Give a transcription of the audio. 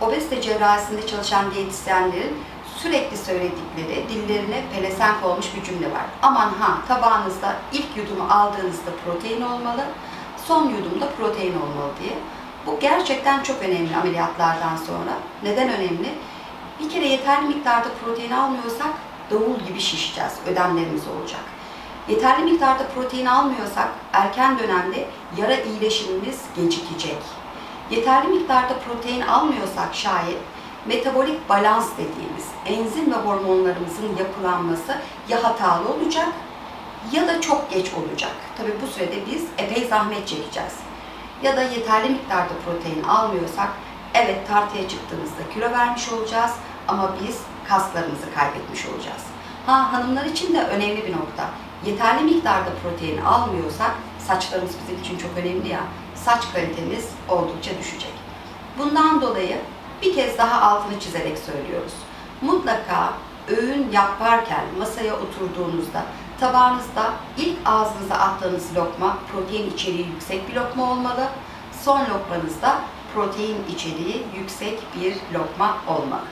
obezite cerrahisinde çalışan diyetisyenlerin sürekli söyledikleri, dillerine pelesenk olmuş bir cümle var. Aman ha tabağınızda ilk yudumu aldığınızda protein olmalı, son yudumda protein olmalı diye. Bu gerçekten çok önemli ameliyatlardan sonra. Neden önemli? Bir kere yeterli miktarda protein almıyorsak davul gibi şişeceğiz, ödemlerimiz olacak. Yeterli miktarda protein almıyorsak erken dönemde yara iyileşimimiz gecikecek. Yeterli miktarda protein almıyorsak şayet metabolik balans dediğimiz enzim ve hormonlarımızın yapılanması ya hatalı olacak ya da çok geç olacak. Tabii bu sürede biz epey zahmet çekeceğiz. Ya da yeterli miktarda protein almıyorsak evet tartıya çıktığımızda kilo vermiş olacağız ama biz kaslarımızı kaybetmiş olacağız. Ha hanımlar için de önemli bir nokta. Yeterli miktarda protein almıyorsak saçlarımız bizim için çok önemli ya. Saç kalitemiz oldukça düşecek. Bundan dolayı bir kez daha altını çizerek söylüyoruz. Mutlaka öğün yaparken masaya oturduğunuzda tabağınızda ilk ağzınıza attığınız lokma protein içeriği yüksek bir lokma olmalı. Son lokmanızda protein içeriği yüksek bir lokma olmalı.